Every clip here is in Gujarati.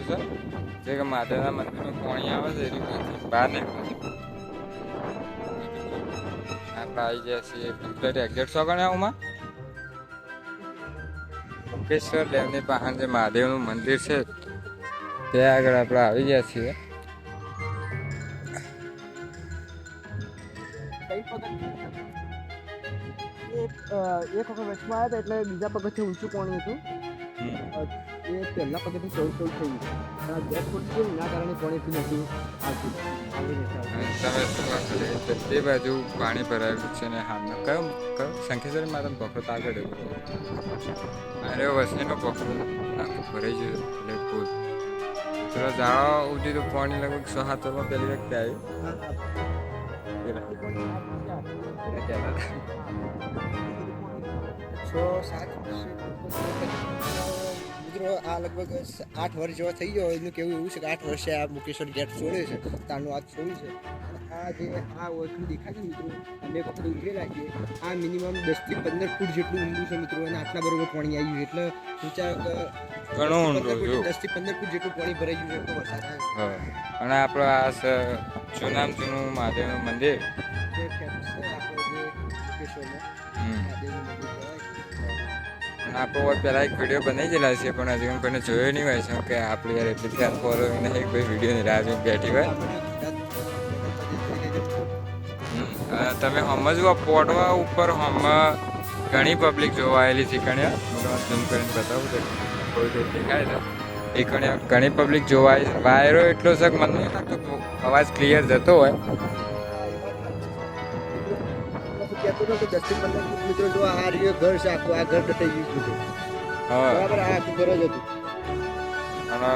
આવેલું છે. જે કે માતાના મંદિરનું પાણી આવે છે એની પછી બહાર નીકળે. આપણે આવી ગયા છીએ કમ્પ્લીટ એક્ઝેક્ટ છો ગણ્યા ઉમાં મુકેશ્વર ડેમની પાસે જે મહાદેવનું મંદિર છે ત્યાં આગળ આપણે આવી ગયા છીએ. એક વખત વચમાં આવ્યા હતા એટલે બીજા પગથિયે ઊંચું પાણી હતું. પહેલા પગથિયે ચૌદ ચૌદ અને આ ગેસ ગયું એના કારણે પાણી નથી આવતું? બધી બાજુ પાણી ભરાયેલું છે ને હાલમાં. કયો કયો? શંખેશ્વરી માતાનો પોખરો તો આગળ. અરે વસણીનો પોખરો આખું ભરાઈ ગયું એટલે ફૂલ પેલો જાળો ઉઠી તો પાણી લગભગ સો હાથોમાં પહેલી વખતે આવ્યું. છ સાત. મિત્રો આ લગભગ આઠ વર્ષ જેવા થઈ ગયો. એનું કેવું એવું છે કે આઠ વર્ષે આ મુકેશ્વર ગેટ છોડ્યો છે. તારનું આ છોડ્યું છે. આ જે આ ઓછું દેખાય છે મિત્રો અમે વખત ઉતરેલા છીએ આ મિનિમમ દસથી પંદર ફૂટ જેટલું ઊંડું છે મિત્રો અને આટલા બરોબર પાણી આવ્યું એટલે ઊંચા ઘણો ઊંડો. દસથી પંદર ફૂટ જેટલું પાણી ભરાઈ ગયું એટલો વરસાદ આવ્યો. અને આપણો આ જૂનામ જૂનું મહાદેવનું મંદિર. જે famous છે આપણે જે મુકેશ્વરમાં મહાદેવનું મંદિર કહેવાય. આપણો વાત પહેલાં એક વીડિયો બનાવી ગયેલા છે, પણ હજી હું કોઈને જોયો નહીં હોય છે કે આપણે યાર એટલી ફેન ફોલોઈંગ નહીં કોઈ વિડીયોની રાહ જોઈને બેઠી હોય. તમે સમજવા પોટવા ઉપર હમ ઘણી પબ્લિક જોવા આવેલી છે, કણ્યા. ઝૂમ કરીને બતાવું તો કોઈ કોઈ દેખાય છે એ કણ્યા, ઘણી પબ્લિક જોવા વાયરો એટલો શક મને અવાજ ક્લિયર જતો હોય. કહેતો હતો દસ દસથી પંદર ફૂટ મિત્રો જો આ રહ્યો ઘર છે આખું આ ઘર દટાઈ ગયું હતું બરાબર આ આખું ઘર જ હતું. અને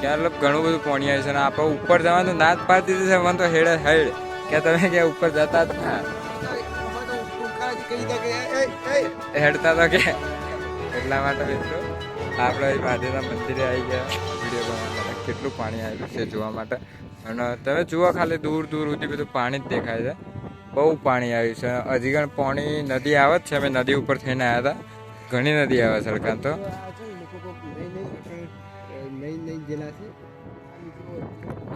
ત્યાં મતલબ ઘણું બધું પાણી આવે છે અને આપણે ઉપર જવાનું નાત પાડતી દીધી છે મને તો હેડે હેડ. કે તમે ક્યાં ઉપર જતા જ ના. હેડતા તો કે. એટલા માટે મિત્રો આપણે મહાદેવના મંદિરે આવી ગયા. વીડિયો બનાવવા માટે કેટલું પાણી આવ્યું છે જોવા માટે. અને તમે જુઓ ખાલી દૂર દૂર સુધી બધું પાણી જ દેખાય છે. બહુ પાણી આવ્યું છે. હજી પણ પાણી નદી આવે જ છે. અમે નદી ઉપર થઈને આવ્યા હતા. ઘણી નદી આવે સરકાર તો.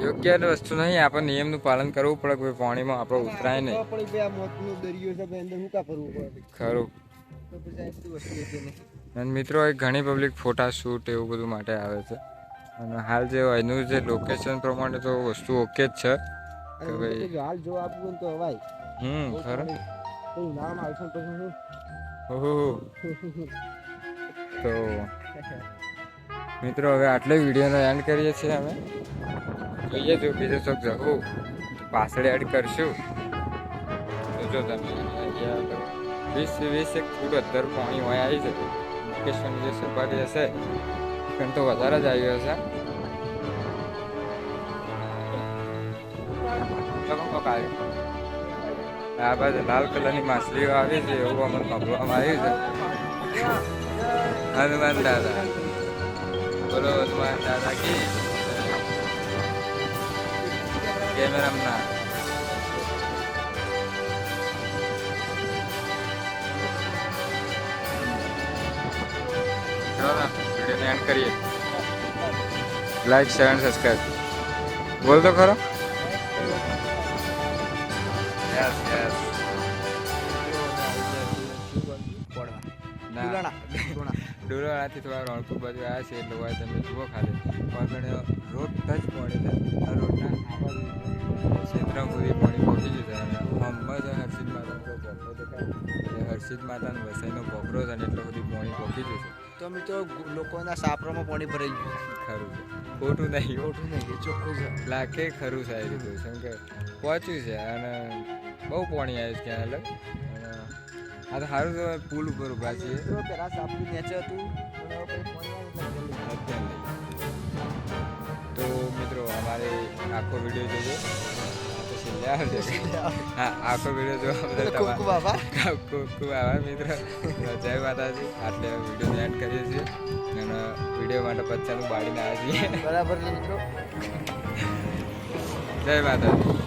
યોગ્ય વસ્તુ નહીં. આપણે નિયમનું પાલન કરવું પડે. કોઈ પાણીમાં આપણે ઉતરાય નહીં. ખરું. મિત્રો એ ઘણી પબ્લિક ફોટા શૂટ એવું બધું માટે આવે છે. અને હાલ જે એનું જે લોકેશન પ્રમાણે તો વસ્તુ ઓકે જ છે. કે ભાઈ હાલ જો આપવું તો હવાય હમ ખરા. તો નામ આવશે તો હું ઓહો. તો મિત્રો હવે આટલે વિડીયોનો એન્ડ કરીએ છીએ અમે. જોઈએ જો બીજો ચોક જવું પાછળ એડ કરશું. તો જો તમે વીસ વીસ એક ફૂટ અત્તર પાણી હોય આવી જતું મુકેશની જે સપાટી હશે પણ તો વધારે જ આવ્યો હશે. કોક આવ્યું. આ બાજુ લાલ કલરની માછલીઓ આવી છે એવું અમને સાંભળવામાં આવ્યું છે હનુમાન દાદા બોલો હનુમાન દાદા કે કેમેરા ના વિડીયોને એન્ડ કરીએ લાઈક શેર એન્ડ સબસ્ક્રાઈબ બોલ તો ખરો યસ યસ ના. થોડા રણપુર બાજુ આવ્યા છે એટલે હોય તમે જુઓ ખાલી. પણ રોડ ટચ પડે છે. રોડના ક્ષેત્ર સુધી પાણી પહોંચી જશે અને હમણાં હર્ષિત માતાનો પોખરો દેખાય એ માતાનો વસાઈનો પોખરો છે અને એટલો સુધી પાણી પહોંચી જશે તો મિત્રો લોકોના સાપરામાં પાણી ભરાઈ ગયું ખરું છે. ખોટું નહીં. ખોટું નહીં ચોખ્ખું છે. લાખે ખરું સાહેબ કેમ કે પહોંચ્યું છે અને બહુ પાણી આવ્યું છે અલગ. આ તો સારું તો પુલ ઉપર ઊભા છીએ. પેલા સાપનું હતું એટલે. તો મિત્રો અમારે આખો વીડિયો જોજો. હા આખો વીડિયો જોવા બદલ ખૂબ ખૂબ આભાર. ખૂબ ખૂબ આભાર મિત્રો. જય માતાજી. આટલે વીડિયો એન્ડ કરીએ છીએ. અને વીડિયો માટે પચ્ચાનું બાળીને આવ્યા છીએ બરાબર મિત્રો. જય માતાજી.